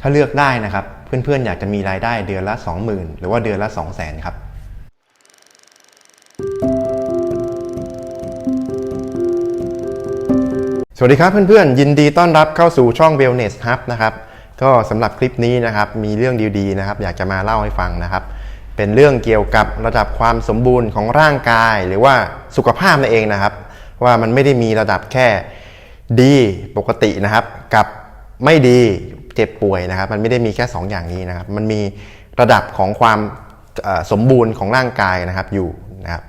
ถ้าเลือกได้นะครับ เพื่อนๆ อยากจะมีรายได้เดือนละ 20,000 หรือว่าเดือนละ 200,000 ครับ สวัสดีครับเพื่อนๆ ยินดีต้อนรับเข้าสู่ช่อง Wellness Hub นะครับ ก็สำหรับคลิปนี้นะครับมีเรื่องดีๆนะครับ อยากจะมาเล่าให้ฟังนะครับ เป็นเรื่องเกี่ยวกับระดับความสมบูรณ์ของร่างกาย หรือว่าสุขภาพนั่นเองนะครับ ว่ามันไม่ได้มีระดับแค่ดีปกตินะครับ กับไม่ดี เจ็บป่วยนะครับ มันไม่ได้มีแค่ 2 อย่างนี้นะครับ มันมีระดับของความสมบูรณ์ของร่างกายนะครับอยู่นะครับ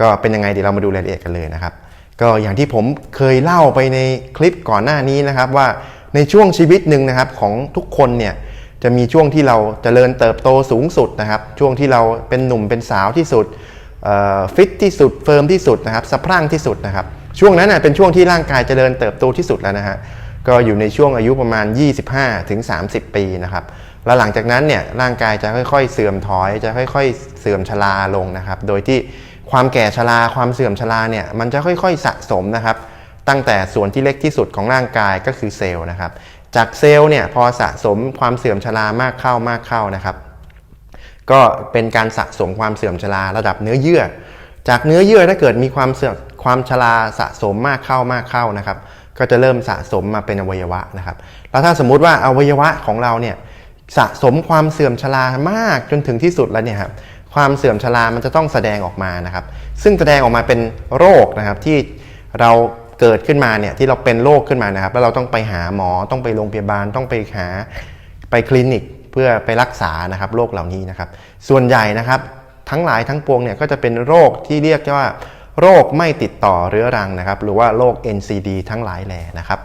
ก็เป็นยังไงเดี๋ยวเรามาดูรายละเอียดกันเลยนะครับ ก็อย่างที่ผมเคยเล่าไปในคลิปก่อนหน้านี้นะครับว่าในช่วงชีวิตหนึ่งนะครับของทุกคนเนี่ยจะมีช่วงที่เราจเจริญเติบโตสูงสุดนะครับ ช่วงที่เราเป็นหนุ่มเป็นสาวที่สุดฟิตที่สุดเฟิร์มที่สุดนะครับสะพรั่งที่สุดนะครับ ช่วงนั้นนะเป็นช่วงที่ร่างกายจเจริญเติบโตที่สุดแล้วนะฮะ ก็อยู่ในช่วงอายุประมาณ 25ถึง30ปีนะครับแล้วหลังจากนั้นเนี่ยร่างกายจะค่อยๆ เสื่อมถอยจะค่อย ๆ เสื่อมชราลงนะครับ โดยที่ความแก่ชราความเสื่อมชราเนี่ยมันจะค่อยๆสะสมนะครับ ตั้งแต่ส่วนที่เล็กที่สุดของร่างกายก็คือเซลล์นะครับ จากเซลล์เนี่ยพอสะสมความเสื่อมชรามากเข้ามากเข้านะครับ ก็เป็นการสะสมความเสื่อมชราระดับเนื้อเยื่อ จากเนื้อเยื่อถ้าเกิดมีความเสื่อมความชราสะสมมากเข้ามากเข้านะครับ ก็จะเริ่มสะสมมาเป็นอวัยวะนะครับ แล้วถ้าสมมุติว่าอวัยวะของเราเนี่ยสะสมความเสื่อมชรามากจนถึงที่สุดแล้วเนี่ยครับความเสื่อมชรามันจะต้องแสดงออกมานะครับ ซึ่งแสดงออกมาเป็นโรคนะครับที่เราเกิดขึ้นมาเนี่ยที่เราเป็นโรคขึ้นมานะครับ แล้วเราต้องไปหาหมอต้องไปโรงพยาบาลต้องไปหาไปคลินิกเพื่อไปรักษานะครับโรคเหล่านี้นะครับ ส่วนใหญ่นะครับทั้งหลายทั้งปวงเนี่ยก็จะเป็นโรคที่เรียกว่า โรคไม่ติดต่อเรื้อรังนะครับ หรือว่าโรค NCD ทั้งหลายแหล่นะครับ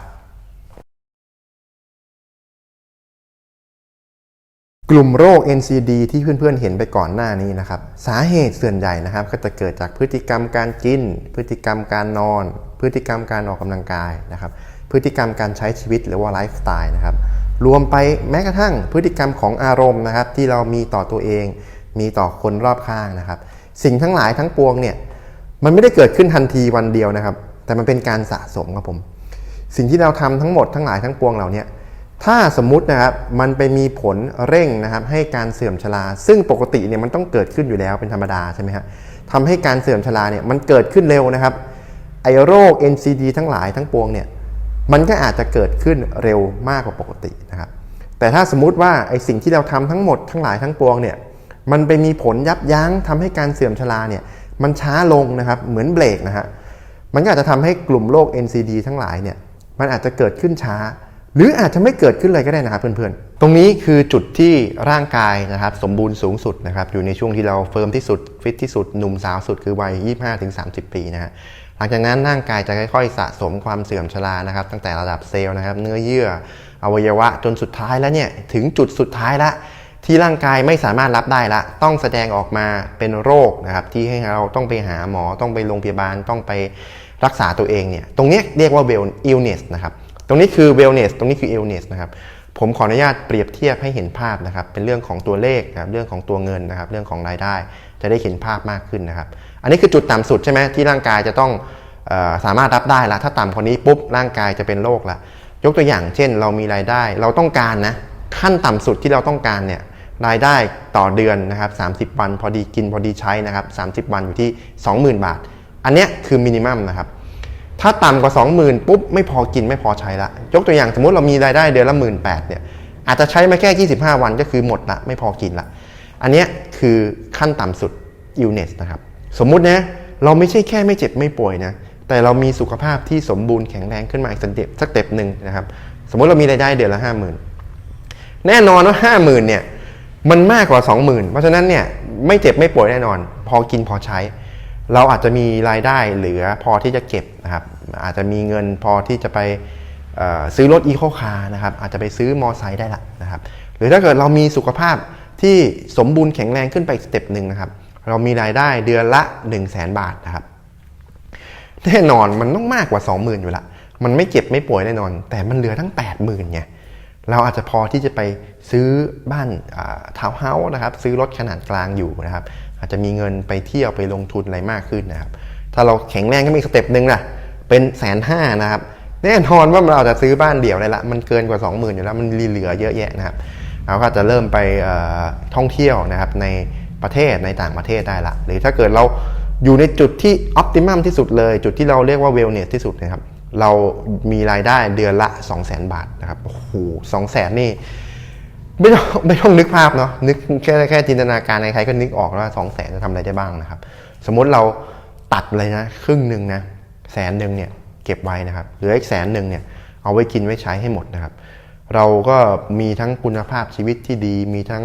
กลุ่มโรค NCD ที่เพื่อนๆเห็นไปก่อนหน้านี้นะครับ สาเหตุส่วนใหญ่นะครับ ก็จะเกิดจากพฤติกรรมการกิน พฤติกรรมการนอน พฤติกรรมการออกกำลังกายนะครับ พฤติกรรมการใช้ชีวิตหรือว่าไลฟ์สไตล์นะครับรวมไปแม้กระทั่งพฤติกรรมของอารมณ์นะครับ ที่เรามีต่อตัวเอง มีต่อคนรอบข้างนะครับ สิ่งทั้งหลายทั้งปวงเนี่ย มันไม่ได้เกิดขึ้นทันทีวันเดียวนะครับ แต่มันเป็นการสะสมครับผม สิ่งที่เราทำทั้งหมดทั้งหลายทั้งปวงเหล่านี้ถ้าสมมุตินะครับมันไปมีผลเร่งนะครับ ให้การเสื่อมชราซึ่งปกติเนี่ยมันต้องเกิดขึ้นอยู่แล้วเป็นธรรมดาใช่ไหมฮะทำให้การเสื่อมชราเนี่ยมันเกิดขึ้นเร็วนะครับไอโรค NCD ทั้งหลายทั้งปวงเนี่ยมันก็อาจจะเกิดขึ้นเร็วมากกว่าปกตินะครับ แต่ถ้าสมมุติว่าไอสิ่งที่เราทำทั้งหมดทั้งหลายทั้งปวงเนี่ยมันไปมีผลยับยั้งทำให้การเสื่อมชราเนี่ย มันช้าลงนะครับ เหมือนเบรกนะฮะ มันก็อาจจะทำให้กลุ่มโรค NCD ทั้งหลายเนี่ย มันอาจจะเกิดขึ้นช้า หรืออาจจะไม่เกิดขึ้นเลยก็ได้นะครับเพื่อนๆ ตรงนี้คือจุดที่ร่างกายนะครับสมบูรณ์สูงสุดนะครับ อยู่ในช่วงที่เราเฟิร์มที่สุด ฟิตที่สุด หนุ่มสาวสุดคือวัย 25-30 ปีนะฮะ หลังจากนั้นร่างกายจะค่อยๆ สะสมความเสื่อมชรานะครับ ตั้งแต่ระดับเซลล์นะครับ เนื้อเยื่อ อวัยวะ จนสุดท้ายแล้วเนี่ย ถึงจุดสุดท้ายละ ที่ร่างกายไม่สามารถรับได้ละ ต้องแสดงออกมาเป็นโรคนะครับ ที่ให้เราต้องไปหาหมอต้องไปโรงพยาบาลต้องไปรักษาตัวเองเนี่ย ตรงนี้เรียกว่า well illness นะครับ ตรงนี้คือ wellness ตรงนี้คือ illness นะครับ ผมขออนุญาตเปรียบเทียบให้เห็นภาพนะครับ เป็นเรื่องของตัวเลขนะครับเรื่องของตัวเงินนะครับ เรื่องของรายได้ จะได้เห็นภาพมากขึ้นนะครับ อันนี้คือจุดต่ำสุดใช่ไหมที่ร่างกายจะต้องออสามารถรับได้ละถ้าต่ำกว่านี้ปุ๊บร่างกายจะเป็นโรคละยกตัวอย่างเช่น เรามีรายได้ เราต้องการนะขั้นต่ำสุดที่เราต้องการเนี่ย รายได้ต่อเดือนนะครับ30 วันพอดีกินพอดีใช้นะครับ30 วันอยู่ที่ 20,000 บาท อันเนี้ยคือมินิมัมนะครับถ้าต่ำกว่า 20,000ปุ๊บไม่พอกินไม่พอใช้ละ ยกตัวอย่างสมมติเรามีรายได้เดือนละ 1 8ื่นเนี่ยอาจจะใช้มาแค่ 25 วันก็คือหมดละไม่พอกินละ อันเนี้ยคือขั้นต่ำสุด illness นะครับสมมุตินะเราไม่ใช่แค่ไม่เจ็บไม่ป่วยนะแต่เรามีสุขภาพที่สมบูรณ์แข็งแรงขึ้นมาอีกสเต็ปสักเต็ปหนึ่งนะครับสมมติเรามีรายได้เดือนละ 50,000 แน่นอนว่า 50,000เนี่ย มันมากกว่า 20,000 เพราะฉะนั้นเนี่ยไม่เจ็บไม่ป่วยแน่นอน พอกินพอใช้ เราอาจจะมีรายได้เหลือพอที่จะเก็บนะครับอาจจะมีเงินพอที่จะไปซื้อรถอีโคคาร์นะครับอาจจะไปซื้อมอไซค์ได้ละนะครับหรือถ้าเกิดเรามีสุขภาพที่สมบูรณ์แข็งแรงขึ้นไปสเต็ปหนึ่งนะครับเรามีรายได้เดือนละ 1 0 0 0 0แบาทนะครับแน่นอนมันต้องมากกว่า 20,000 อยู่ละมันไม่เจ็บไม่ป่วยแน่นอน แต่มันเหลือทั้ง 80,000ไง เราอาจจะพอที่จะไปซื้อบ้านทาวน์เฮาส์นะครับ ซื้อรถขนาดกลางอยู่นะครับ อาจจะมีเงินไปเที่ยวไปลงทุนอะไรมากขึ้นนะครับ ถ้าเราแข็งแรงก็มีสเต็ปหนึ่งนะเป็นแสนห้านะครับ แน่นอนว่าเราจะซื้อบ้านเดี่ยวเลยละ มันเกินกว่า 20,000 อยู่แล้ว มันเหลือเยอะแยะนะครับ เราก็จะเริ่มไปท่องเที่ยวนะครับในประเทศในต่างประเทศได้ละ หรือถ้าเกิดเราอยู่ในจุดที่ออ t ติมัมที่สุดเลย จุดที่เราเรียกว่าเวลเนสที่สุดนะครับ เรามีรายได้เดือนละ 2 0 0 0 0 0 บาทนะครับโอ้โหสองแสนนี่ไม่ต้องไม่ต้องนึกภาพเนาะนึกแค่แค่จินตนาการใครก็นึกออกว่าสองแสนจะทำอะไรได้บ้างนะครับ สมมติเราตัดเลยนะ ครึ่งหนึ่งนะแสนหนึ่งเนี่ยเก็บไว้นะครับเหลืออีกแสนหนึ่งเนี่ยเอาไว้กินไว้ใช้ให้หมดนะครับ เราก็มีทั้งคุณภาพชีวิตที่ดีมีทั้ง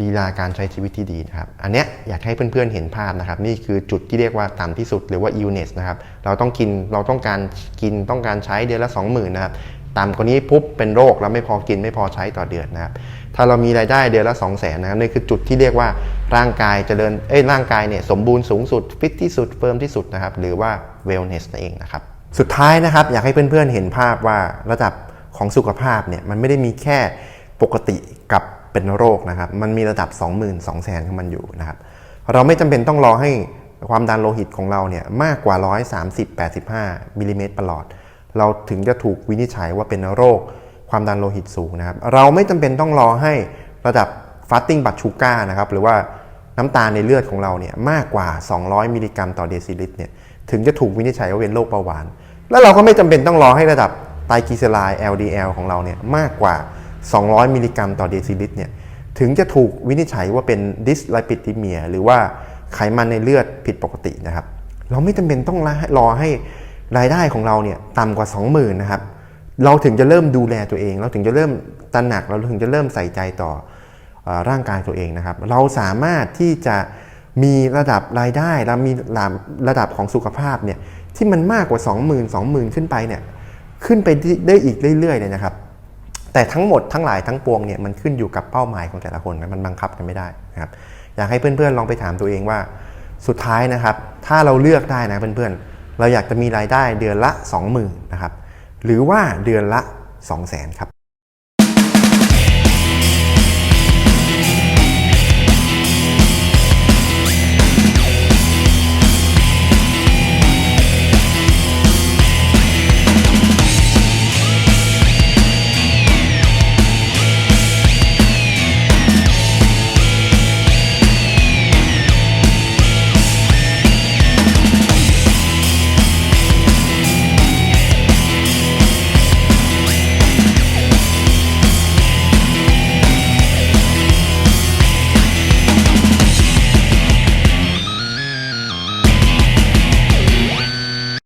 ลีลาการใช้ชีวิตที่ดีนะครับ อันเนี้ยอยากให้เพื่อนๆเห็นภาพนะครับ นี่คือจุดที่เรียกว่าต่ำที่สุดหรือว่า illness นะครับ เราต้องกิน เราต้องการกิน ต้องการใช้เดือนละ 20,000นะครับ ต่ำกว่านี้ปุ๊บเป็นโรคแล้วไม่พอกินไม่พอใช้ต่อเดือนนะครับ ถ้าเรามีรายได้เดือนละ 2 0 0 0 0นนะครับนี่คือจุดที่เรียกว่าร่างกายเจริญ เอ้ยร่างกายเนี่ยสมบูรณ์สูงสุดฟิตที่สุดเฟิร์มที่สุดนะครับ หรือว่า wellness นั่นเองนะครับ สุดท้ายนะครับอยากให้เพื่อนๆเห็นภาพว่าระดับของสุขภาพเนี่ยมันไม่ได้มีแค่ปกติกับ เป็นโรคนะครับ มันมีระดับ 22,000 0ของมันอยู่นะครับ เราไม่จำเป็นต้องรอให้ความดันโลหิตของเราเนี่ยมากกว่า 130-85มิลลิเมตรประหลอด เราถึงจะถูกวินิจฉัยว่าเป็นโรคความดันโลหิตสูงนะครับ เราไม่จำเป็นต้องรอให้ระดับ fasting blood sugar นะครับหรือว่าน้ำตาลในเลือดของเราเนี่ยมากกว่า 200 มิลลิกรัมต่อเดซิลิตรเนี่ยถึงจะถูกวินิจฉัยว่าเป็นโรคเบาหวาน แล้วเราก็ไม่จำเป็นต้องรอให้ระดับไตรกลีเซอไรด์ LDL ของเราเนี่ยมากกว่า 200 มิลลิกรัมต่อเดซิลิตรเนี่ยถึงจะถูกวินิจฉัยว่าเป็นดิสไลปิด e เมีย หรือว่าไขมันในเลือดผิดปกตินะครับ เราไม่จำเป็นต้องรอให้รายได้ของเราเนี่ยต่ำกว่า 20,000นะครับเราถึงจะเริ่มดูแลตัวเอง เราถึงจะเริ่มตระหนักเราถึงจะเริ่มใส่ใจต่ออร่างกายตัวเองนะครับ เราสามารถที่จะมีระดับรายได้และมีระดับของสุขภาพเนี่ยที่มันมากกว่า 20,000 20,000 ขึ้นไปเนี่ยขึ้นไปได้อีกเรื่อยๆเลยนะครับ แต่ทั้งหมดทั้งหลายทั้งปวงเนี่ยมันขึ้นอยู่กับเป้าหมายของแต่ละคนนะมันบังคับกันไม่ได้นะครับอยากให้เพื่อนๆลองไปถามตัวเองว่า สุดท้ายนะครับ ถ้าเราเลือกได้นะเพื่อนๆเราอยากจะมีรายได้เดือนละ 20,000นะครับหรือว่าเดือนละ 200,000ครับ